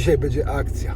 Dzisiaj będzie akcja.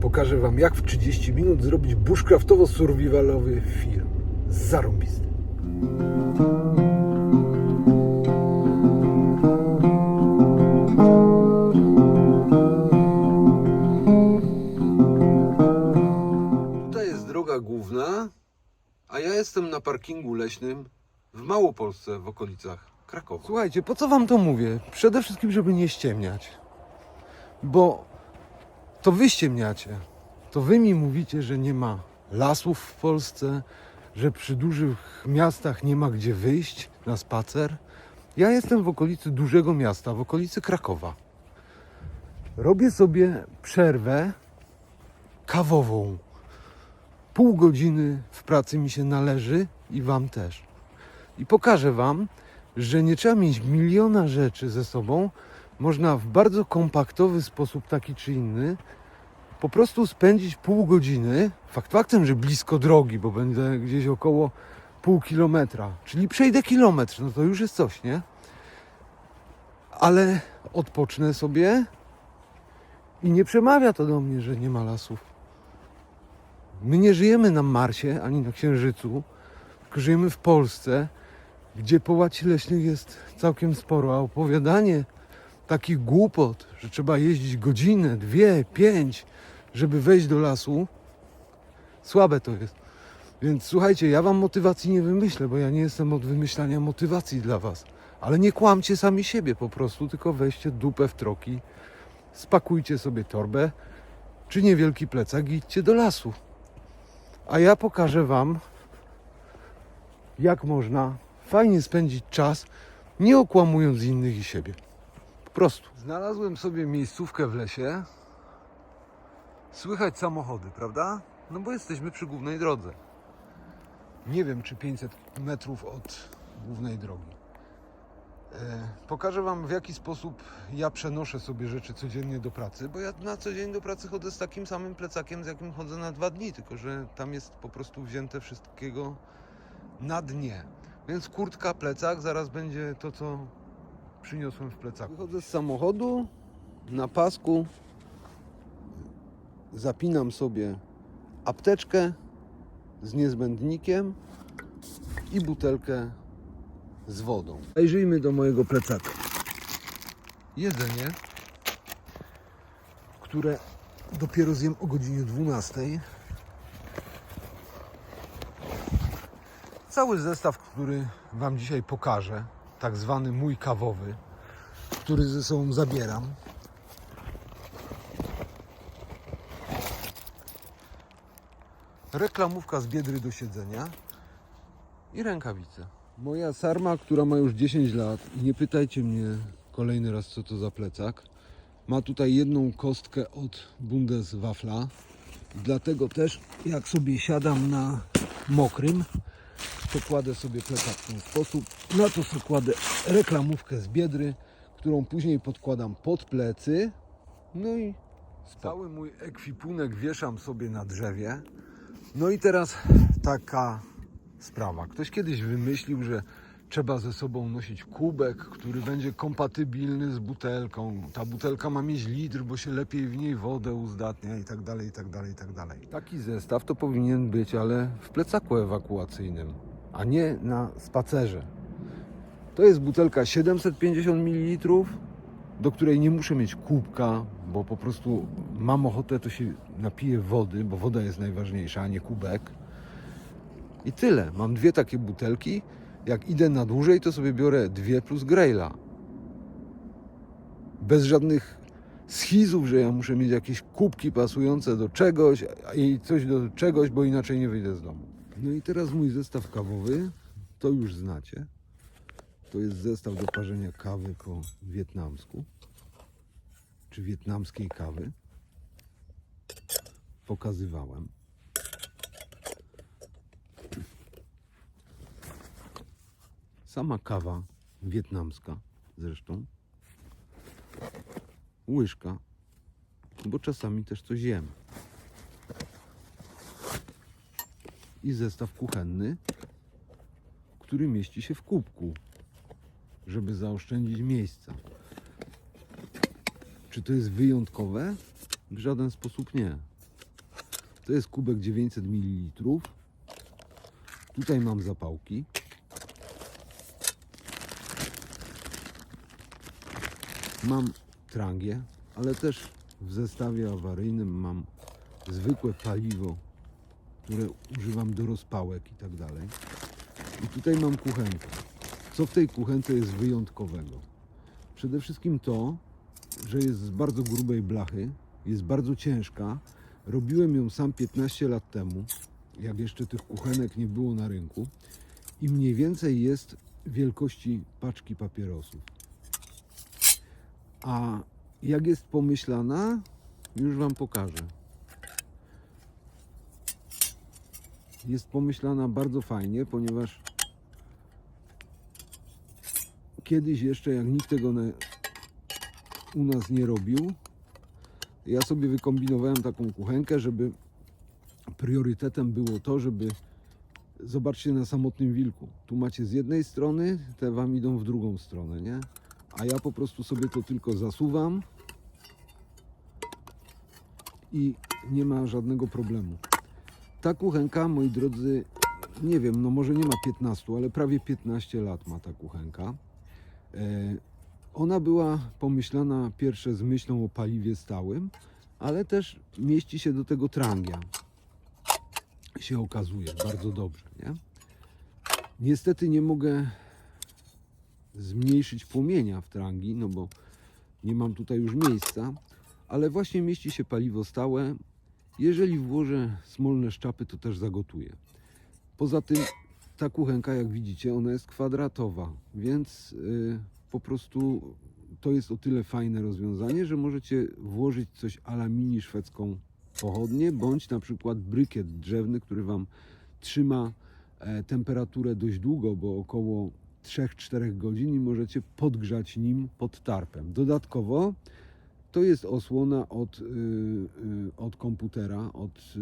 Pokażę Wam, jak w 30 minut zrobić bushcraftowo-survivalowy film. Zarąbisty. Tutaj jest droga główna, a ja jestem na parkingu leśnym w Małopolsce w okolicach Krakowa. Słuchajcie, po co wam to mówię? Przede wszystkim, żeby nie ściemniać. Bo to wy ściemniacie. To wy mi mówicie, że nie ma lasów w Polsce, że przy dużych miastach nie ma gdzie wyjść na spacer. Ja jestem w okolicy dużego miasta, w okolicy Krakowa. Robię sobie przerwę kawową. Pół godziny w pracy mi się należy i Wam też. I pokażę Wam, że nie trzeba mieć miliona rzeczy ze sobą. Można w bardzo kompaktowy sposób, taki czy inny, po prostu spędzić pół godziny. Fakt faktem, że blisko drogi, bo będę gdzieś około pół kilometra, czyli przejdę kilometr, no to już jest coś, nie? Ale odpocznę sobie i nie przemawia to do mnie, że nie ma lasów. My nie żyjemy na Marsie ani na Księżycu, tylko żyjemy w Polsce, gdzie połaci leśnych jest całkiem sporo, a opowiadanie takich głupot, że trzeba jeździć godzinę, dwie, pięć, żeby wejść do lasu, słabe to jest. Więc słuchajcie, ja wam motywacji nie wymyślę, bo ja nie jestem od wymyślania motywacji dla was. Ale nie kłamcie sami siebie po prostu, tylko weźcie dupę w troki, spakujcie sobie torbę czy niewielki plecak i idźcie do lasu. A ja pokażę Wam, jak można fajnie spędzić czas, nie okłamując innych i siebie. Prostu. Znalazłem sobie miejscówkę w lesie. Słychać samochody, prawda? No bo jesteśmy przy głównej drodze. Nie wiem, czy 500 metrów od głównej drogi. E, Pokażę Wam, w jaki sposób ja przenoszę sobie rzeczy codziennie do pracy, bo ja na co dzień do pracy chodzę z takim samym plecakiem, z jakim chodzę na dwa dni, tylko że tam jest po prostu wzięte wszystkiego na dnie. Więc kurtka, plecak, zaraz będzie to, co przyniosłem w plecaku. Wychodzę z samochodu, na pasku zapinam sobie apteczkę z niezbędnikiem i butelkę z wodą. Zajrzyjmy do mojego plecaka. Jedzenie, które dopiero zjem o godzinie 12. Cały zestaw, który Wam dzisiaj pokażę, tak zwany mój kawowy, który ze sobą zabieram. Reklamówka z biedry do siedzenia i rękawice. Moja sarma, która ma już 10 lat, i nie pytajcie mnie kolejny raz, co to za plecak, ma tutaj jedną kostkę od Bundeswafla. Dlatego też, jak sobie siadam na mokrym, to kładę sobie plecak w ten sposób. Na to sobie kładę reklamówkę z biedry, którą później podkładam pod plecy. No i cały mój ekwipunek wieszam sobie na drzewie. No i teraz taka sprawa. Ktoś kiedyś wymyślił, że trzeba ze sobą nosić kubek, który będzie kompatybilny z butelką. Ta butelka ma mieć litr, bo się lepiej w niej wodę uzdatnia i tak dalej, i tak dalej, i tak dalej. Taki zestaw to powinien być, ale w plecaku ewakuacyjnym, a nie na spacerze. To jest butelka 750 ml, do której nie muszę mieć kubka, bo po prostu mam ochotę, to się napiję wody, bo woda jest najważniejsza, a nie kubek. I tyle. Mam dwie takie butelki. Jak idę na dłużej, to sobie biorę dwie plus grejla. Bez żadnych schizów, że ja muszę mieć jakieś kubki pasujące do czegoś i coś do czegoś, bo inaczej nie wyjdę z domu. No i teraz mój zestaw kawowy, to już znacie. To jest zestaw do parzenia kawy po wietnamsku, czy wietnamskiej kawy. Pokazywałem. Sama kawa wietnamska zresztą. Łyżka, bo czasami też coś jem. I zestaw kuchenny, który mieści się w kubku, żeby zaoszczędzić miejsca. Czy to jest wyjątkowe? W żaden sposób nie. To jest kubek 900 ml. Tutaj mam zapałki. Mam trangię, ale też w zestawie awaryjnym mam zwykłe paliwo, które używam do rozpałek i tak dalej. I tutaj mam kuchenkę. Co w tej kuchence jest wyjątkowego? Przede wszystkim to, że jest z bardzo grubej blachy, jest bardzo ciężka. Robiłem ją sam 15 lat temu, jak jeszcze tych kuchenek nie było na rynku i mniej więcej jest wielkości paczki papierosów. A jak jest pomyślana, już Wam pokażę. Jest pomyślana bardzo fajnie, ponieważ kiedyś jeszcze, jak nikt tego na, u nas nie robił, ja sobie wykombinowałem taką kuchenkę, żeby priorytetem było to, żeby zobaczcie na samotnym wilku. Tu macie z jednej strony, te wam idą w drugą stronę, nie? A ja po prostu sobie to tylko zasuwam i nie ma żadnego problemu. Ta kuchenka, moi drodzy, nie wiem, no może nie ma 15, ale prawie 15 lat ma ta kuchenka. E, Ona była pomyślana pierwsze z myślą o paliwie stałym, ale też mieści się do tego trangia. Się okazuje bardzo dobrze, nie? Niestety nie mogę zmniejszyć płomienia w trangi, no bo nie mam tutaj już miejsca, ale właśnie mieści się paliwo stałe. Jeżeli włożę smolne szczapy, to też zagotuję. Poza tym ta kuchenka, jak widzicie, ona jest kwadratowa, więc y, po prostu to jest o tyle fajne rozwiązanie, że możecie włożyć coś ala mini szwedzką pochodnię, bądź na przykład brykiet drzewny, który Wam trzyma e, temperaturę dość długo, bo około 3-4 godzin i możecie podgrzać nim pod tarpem. Dodatkowo to jest osłona od, y, y, od komputera, od y,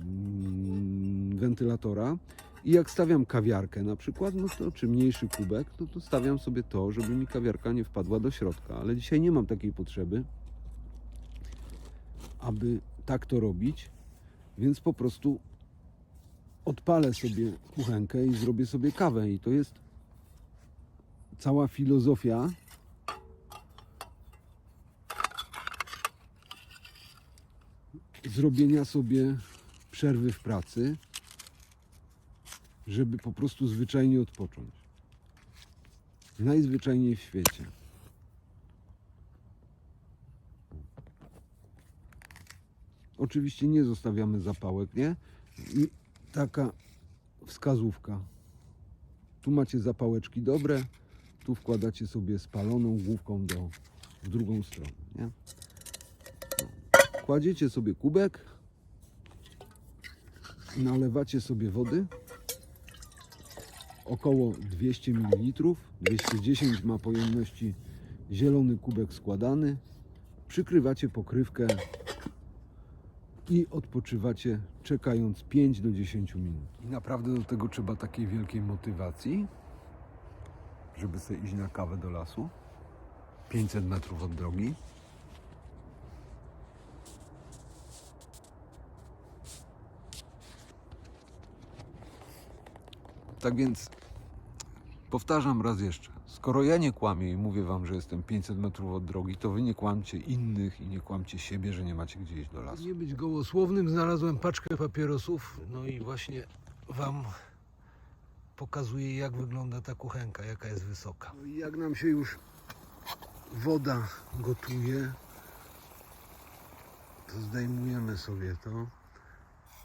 mm, wentylatora. I jak stawiam kawiarkę na przykład, no to czy mniejszy kubek, no to stawiam sobie to, żeby mi kawiarka nie wpadła do środka. Ale dzisiaj nie mam takiej potrzeby, aby tak to robić, więc po prostu odpalę sobie kuchenkę i zrobię sobie kawę. I to jest cała filozofia zrobienia sobie przerwy w pracy, żeby po prostu zwyczajnie odpocząć. Najzwyczajniej w świecie. Oczywiście nie zostawiamy zapałek, nie? I taka wskazówka. Tu macie zapałeczki dobre, tu wkładacie sobie spaloną główką do, w drugą stronę, nie? Kładziecie sobie kubek, nalewacie sobie wody, około 200 ml, 210 ma pojemności zielony kubek składany, przykrywacie pokrywkę i odpoczywacie czekając 5 do 10 minut. I naprawdę do tego trzeba takiej wielkiej motywacji, żeby sobie iść na kawę do lasu, 500 metrów od drogi. Tak więc powtarzam raz jeszcze. Skoro ja nie kłamię i mówię wam, że jestem 500 metrów od drogi, to wy nie kłamcie innych i nie kłamcie siebie, że nie macie gdzie iść do lasu. Nie być gołosłownym, znalazłem paczkę papierosów. No i właśnie Wam pokazuję, jak wygląda ta kuchenka, jaka jest wysoka. No i jak nam się już woda gotuje, to zdejmujemy sobie to.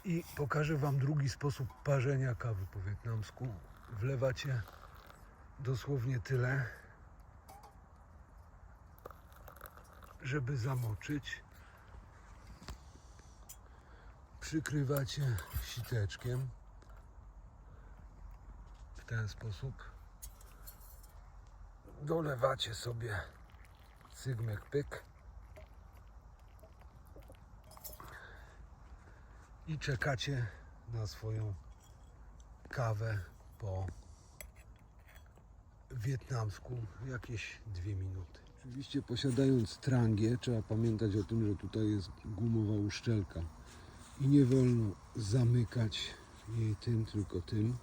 I pokażę Wam drugi sposób parzenia kawy po wietnamsku. Wlewacie dosłownie tyle, żeby zamoczyć. Przykrywacie siteczkiem w ten sposób. Dolewacie sobie cygmek pyk. I czekacie na swoją kawę po wietnamsku jakieś dwie minuty. Oczywiście posiadając trangię, trzeba pamiętać o tym, że tutaj jest gumowa uszczelka i nie wolno zamykać jej tym, tylko tym,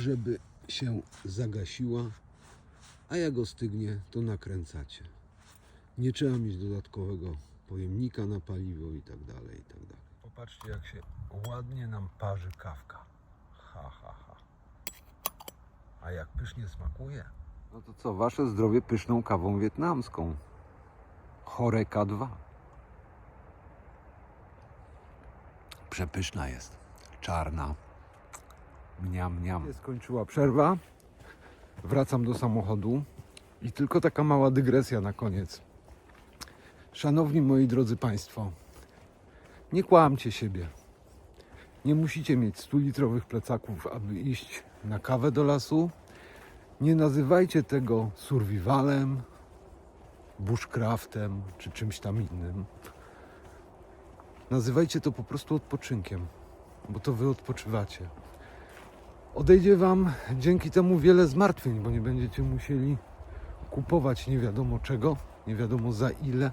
żeby się zagasiła, a jak ostygnie, to nakręcacie. Nie trzeba mieć dodatkowego pojemnika na paliwo i tak dalej, i tak dalej. Popatrzcie, jak się ładnie nam parzy kawka. Ha, ha, ha. A jak pysznie smakuje. No to co, wasze zdrowie pyszną kawą wietnamską. Choreka 2. Przepyszna jest. Czarna. Mniam, mniam. Skończyła przerwa. Wracam do samochodu. I tylko taka mała dygresja na koniec. Szanowni moi drodzy Państwo, nie kłamcie siebie. Nie musicie mieć 100-litrowych plecaków, aby iść na kawę do lasu. Nie nazywajcie tego survivalem, bushcraftem czy czymś tam innym. Nazywajcie to po prostu odpoczynkiem, bo to wy odpoczywacie. Odejdzie wam dzięki temu wiele zmartwień, bo nie będziecie musieli kupować nie wiadomo czego, nie wiadomo za ile.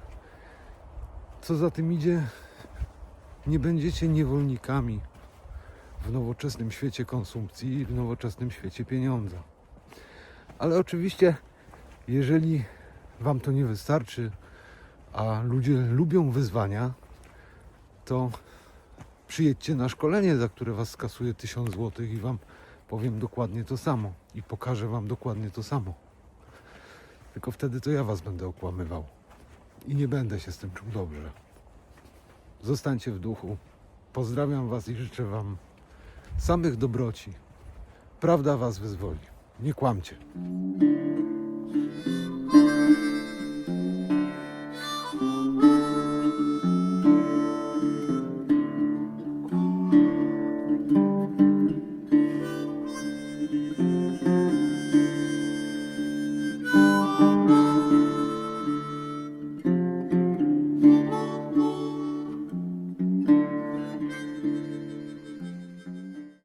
Co za tym idzie, nie będziecie niewolnikami w nowoczesnym świecie konsumpcji i w nowoczesnym świecie pieniądza. Ale oczywiście, jeżeli Wam to nie wystarczy, a ludzie lubią wyzwania, to przyjedźcie na szkolenie, za które Was skasuje 1000 zł i Wam powiem dokładnie to samo i pokażę Wam dokładnie to samo. Tylko wtedy to ja Was będę okłamywał i nie będę się z tym czuł dobrze. Zostańcie w duchu. Pozdrawiam Was i życzę Wam samych dobroci. Prawda Was wyzwoli. Nie kłamcie.